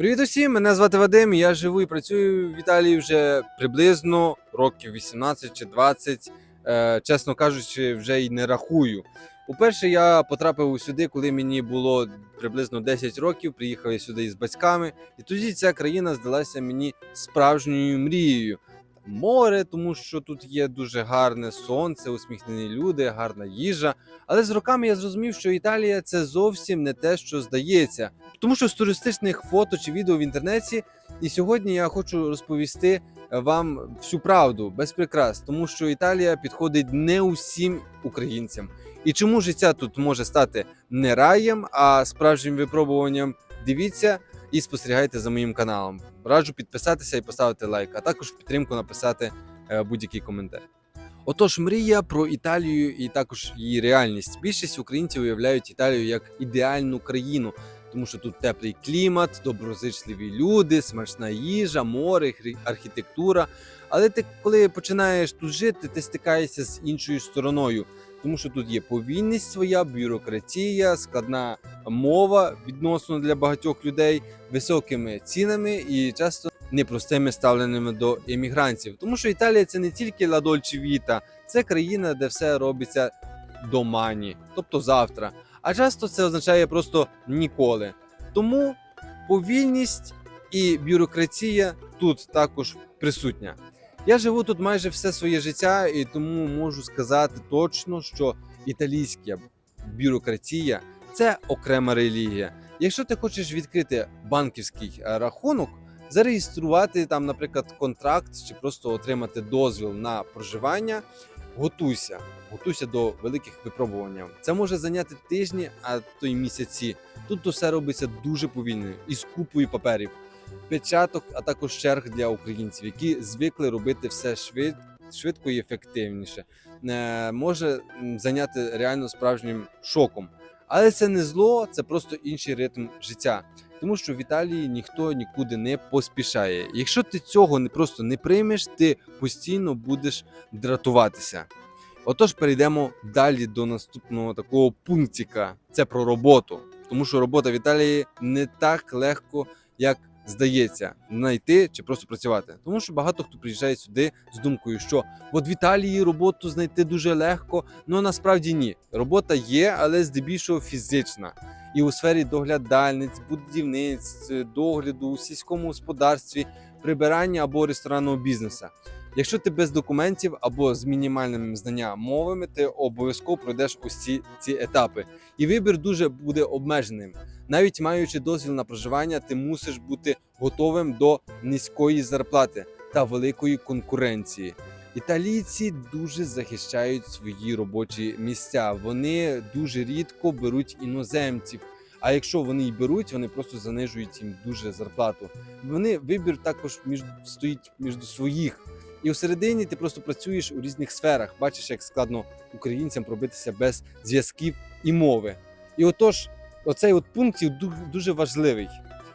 Привіт усім! Мене звати Вадим. Я живу і працюю в Італії вже приблизно років 18 чи 20. Е, чесно кажучи, вже й не рахую. Уперше я потрапив сюди, коли мені було приблизно 10 років. Приїхав я сюди із батьками, і тоді ця країна здалася мені справжньою мрією. Море, тому що тут є дуже гарне сонце, усміхнені люди, гарна їжа. Але з роками я зрозумів, що Італія це зовсім не те, що здається. Тому що з туристичних фото чи відео в інтернеті, і сьогодні я хочу розповісти вам всю правду без прикрас, тому що Італія підходить не усім українцям. І чому життя тут може стати не раєм, а справжнім випробуванням? Дивіться і спостерігайте за моїм каналом. Раджу підписатися і поставити лайк, а також в підтримку написати е, будь-який коментар. Отож, мрія про Італію і також її реальність. Більшість українців уявляють Італію як ідеальну країну, тому що тут теплий клімат, доброзичливі люди, смачна їжа, море, архітектура. Але ти, коли починаєш тут жити, ти стикаєшся з іншою стороною, тому що тут є повільність своя, бюрократія, складна мова відносно для багатьох людей, високими цінами і часто непростими ставленнями до емігрантів. Тому що Італія це не тільки ладольчі віта, це країна, де все робиться до мані, тобто завтра. А часто це означає просто ніколи. Тому повільність і бюрократія тут також присутня. Я живу тут майже все своє життя, і тому можу сказати точно, що італійська бюрократія це окрема релігія. Якщо ти хочеш відкрити банківський е, рахунок, зареєструвати там, наприклад, контракт чи просто отримати дозвіл на проживання, готуйся, готуйся до великих випробувань. Це може зайняти тижні, а то й місяці. Тут все робиться дуже повільно із купою паперів, печаток, а також черг для українців, які звикли робити все швид, швидко і ефективніше. Е, може зайняти реально справжнім шоком. Але це не зло, це просто інший ритм життя. Тому що в Італії ніхто нікуди не поспішає. Якщо ти цього не просто не приймеш, ти постійно будеш дратуватися. Отож, перейдемо далі до наступного такого пунктика. Це про роботу. Тому що робота в Італії не так легко, як здається, знайти чи просто працювати. Тому що багато хто приїжджає сюди з думкою, що от в Італії роботу знайти дуже легко. Ну насправді ні. Робота є, але здебільшого фізична. І у сфері доглядальниць, будівництв, догляду у сільському господарстві, прибирання або ресторанного бізнесу. Якщо ти без документів або з мінімальним знанням мовами, ти обов'язково пройдеш ці, ці етапи. І вибір дуже буде обмеженим. Навіть маючи дозвіл на проживання, ти мусиш бути готовим до низької зарплати та великої конкуренції. Італійці дуже захищають свої робочі місця. Вони дуже рідко беруть іноземців. А якщо вони й беруть, вони просто занижують їм дуже зарплату. Вони вибір також між стоїть між своїх. І всередині ти просто працюєш у різних сферах. Бачиш, як складно українцям пробитися без зв'язків і мови. І отож, оцей от пункт дуже важливий.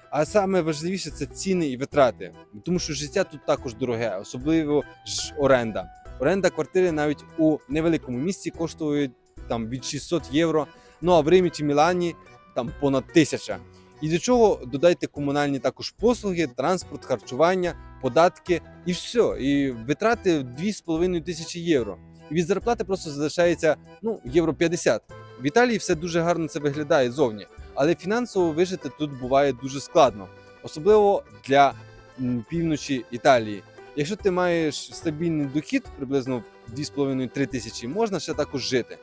А саме важливіше це ціни і витрати, тому що життя тут також дороге, особливо ж оренда. Оренда квартири навіть у невеликому місті коштує там від 600 євро. Ну а в Римі чи Мілані там понад тисяча. І до чого додайте комунальні також послуги, транспорт, харчування, податки і все. І витрати 2,5 тисячі євро. І від зарплати просто залишається ну євро 50. В Італії все дуже гарно це виглядає зовні, але фінансово вижити тут буває дуже складно, особливо для півночі Італії. Якщо ти маєш стабільний дохід, приблизно 2,5-3 тисячі, можна ще також жити.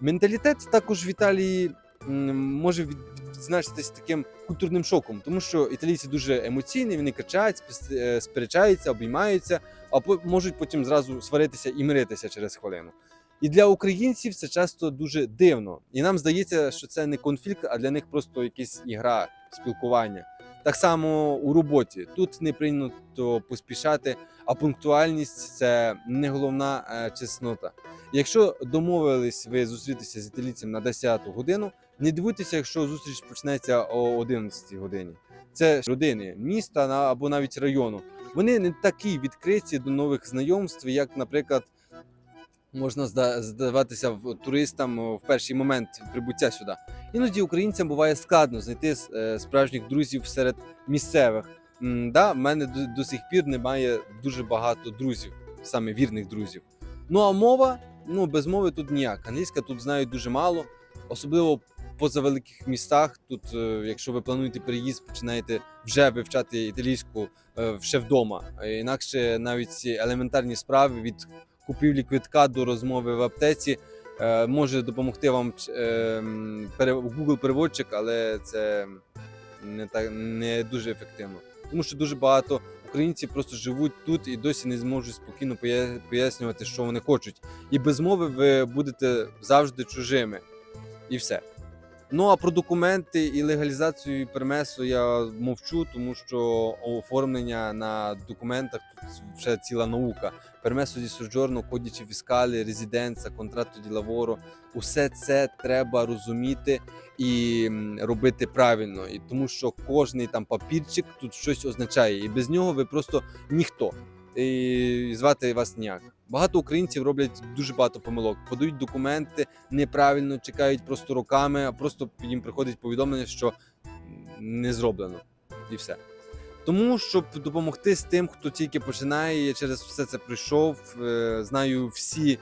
Менталітет також в Італії може відзначитись таким культурним шоком, тому що італійці дуже емоційні, вони кричать, спис- е, сперечаються, обіймаються, а можуть потім зразу сваритися і миритися через хвилину. І для українців це часто дуже дивно. І нам здається, що це не конфлікт, а для них просто якась ігра, спілкування. Так само у роботі. Тут не прийнято поспішати, а пунктуальність це не головна е, чеснота. Якщо домовились ви зустрітися з італійцем на 10 годину, не дивуйтеся, якщо зустріч почнеться о 11 годині. Це родини міста або навіть району. Вони не такі відкриті до нових знайомств, як, наприклад, можна здаватися туристам в перший момент прибуття сюди. Іноді українцям буває складно знайти е, справжніх друзів серед місцевих. М, Да, в мене до, сих пір немає дуже багато друзів, саме вірних друзів. Ну а мова, ну без мови тут ніяк. Англійська тут знають дуже мало, особливо поза великих містах. Тут, е, якщо ви плануєте переїзд, починаєте вже вивчати італійську е, ще вдома. Інакше навіть ці елементарні справи від купівлі квитка до розмови в аптеці е, може допомогти вам е, Google переводчик, але це не так не дуже ефективно, тому що дуже багато українців просто живуть тут і досі не зможуть спокійно пояснювати, що вони хочуть. І без мови ви будете завжди чужими. І все. Ну а про документи і легалізацію пермесу я мовчу, тому що оформлення на документах тут вже ціла наука. Пермесо ді соджорно, кодічі фіскалі, резиденца, контрато ді лаворо. Усе це треба розуміти і робити правильно. І тому що кожний там папірчик тут щось означає, і без нього ви просто ніхто. І звати вас ніяк. Багато українців роблять дуже багато помилок, подають документи неправильно, чекають просто роками, а просто їм приходить повідомлення, що не зроблено, і все. Тому, щоб допомогти з тим, хто тільки починає, я через все це пройшов, е, знаю всі,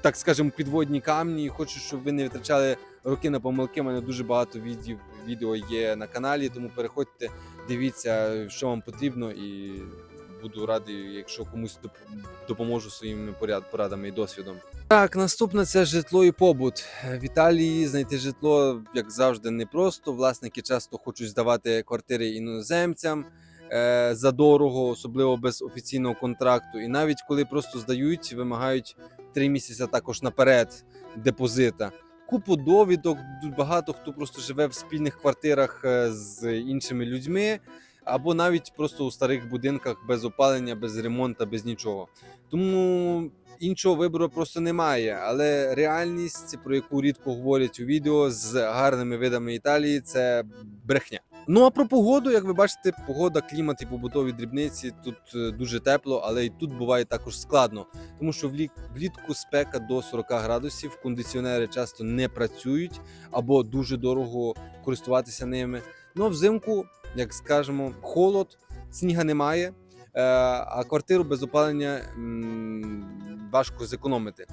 так скажемо, підводні камні. Хочу, щоб ви не витрачали роки на помилки. У мене дуже багато відео є на каналі, тому переходьте, дивіться, що вам потрібно, і буду радий, якщо комусь доп- допоможу своїми порадами і досвідом. Так, наступне це житло і побут. В Італії знайти житло, як завжди, непросто. Власники часто хочуть здавати квартири іноземцям е, за дорого, особливо без офіційного контракту. І навіть коли просто здають, вимагають три місяці також наперед депозита. Купу довідок, багато хто просто живе в спільних квартирах е, з іншими людьми, або навіть просто у старих будинках без опалення, без ремонту, без нічого. Тому іншого вибору просто немає. Але реальність, про яку рідко говорять у відео з гарними видами Італії, це брехня. Ну а про погоду, як ви бачите, погода, клімат і побутові дрібниці тут е, дуже тепло, але і тут буває також складно, тому що влітку спека до 40 градусів, кондиціонери часто не працюють або дуже дорого користуватися ними. Ну а взимку, як скажемо, холод, сніга немає, е, а квартиру без опалення важко зекономити.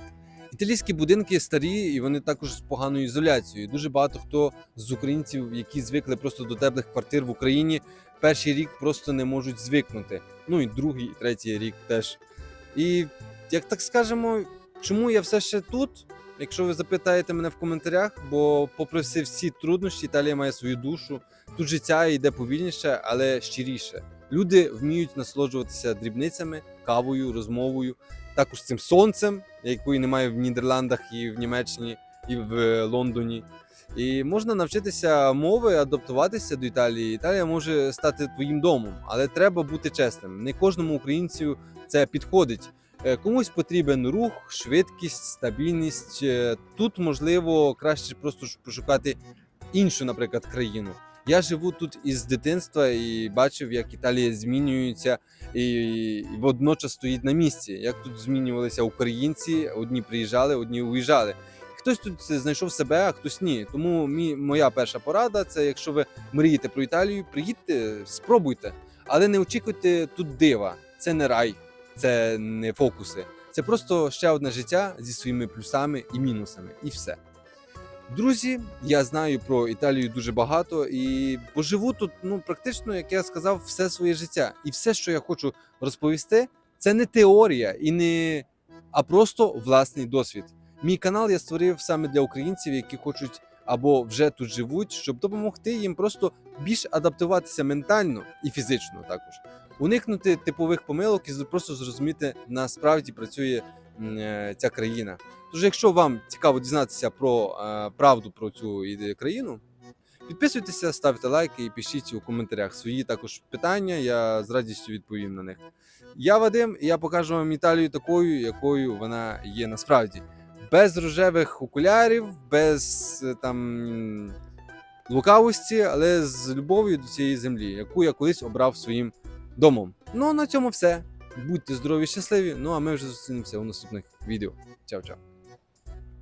Італійські будинки старі і вони також з поганою ізоляцією. Дуже багато хто з українців, які звикли просто до теплих квартир в Україні, перший рік просто не можуть звикнути. Ну і другий, і третій рік теж. І як так скажемо, чому я все ще тут? Якщо ви запитаєте мене в коментарях, бо, попри всі, всі труднощі, Італія має свою душу. Тут життя йде повільніше, але щиріше. Люди вміють насолоджуватися дрібницями, кавою, розмовою, також цим сонцем, якої немає в Нідерландах і в Німеччині, і в Лондоні. І можна навчитися мови, адаптуватися до Італії. Італія може стати твоїм домом, але треба бути чесним. Не кожному українцю це підходить. Е, Комусь потрібен рух, швидкість, стабільність. Е, Тут можливо краще просто пошукати іншу, наприклад, країну. Я живу тут із дитинства і бачив, як Італія змінюється і, водночас стоїть на місці. Як тут змінювалися українці, одні приїжджали, одні уїжджали. Хтось тут знайшов себе, а хтось ні. Тому мій, моя перша порада це якщо ви мрієте про Італію, приїдьте, спробуйте, але не очікуйте тут дива. Це не рай, це не фокуси. Це просто ще одне життя зі своїми плюсами і мінусами, і все. Друзі, я знаю про Італію дуже багато і поживу тут, ну практично, як я сказав, все своє життя. І все, що я хочу розповісти, це не теорія і не а просто власний досвід. Мій канал я створив саме для українців, які хочуть або вже тут живуть, щоб допомогти їм просто більш адаптуватися ментально і фізично також, уникнути типових помилок і просто зрозуміти, насправді працює ця країна. Тож, якщо вам цікаво дізнатися про е, правду про цю країну, підписуйтеся, ставте лайки і пишіть у коментарях свої також питання. Я з радістю відповім на них. Я Вадим, і я покажу вам Італію такою, якою вона є насправді. Без рожевих окулярів, без е, там лукавості, але з любов'ю до цієї землі, яку я колись обрав своїм домом. Ну на цьому все. Будьте здорові, щасливі. Ну а ми вже зустрінемося у наступних відео. Чао-чао.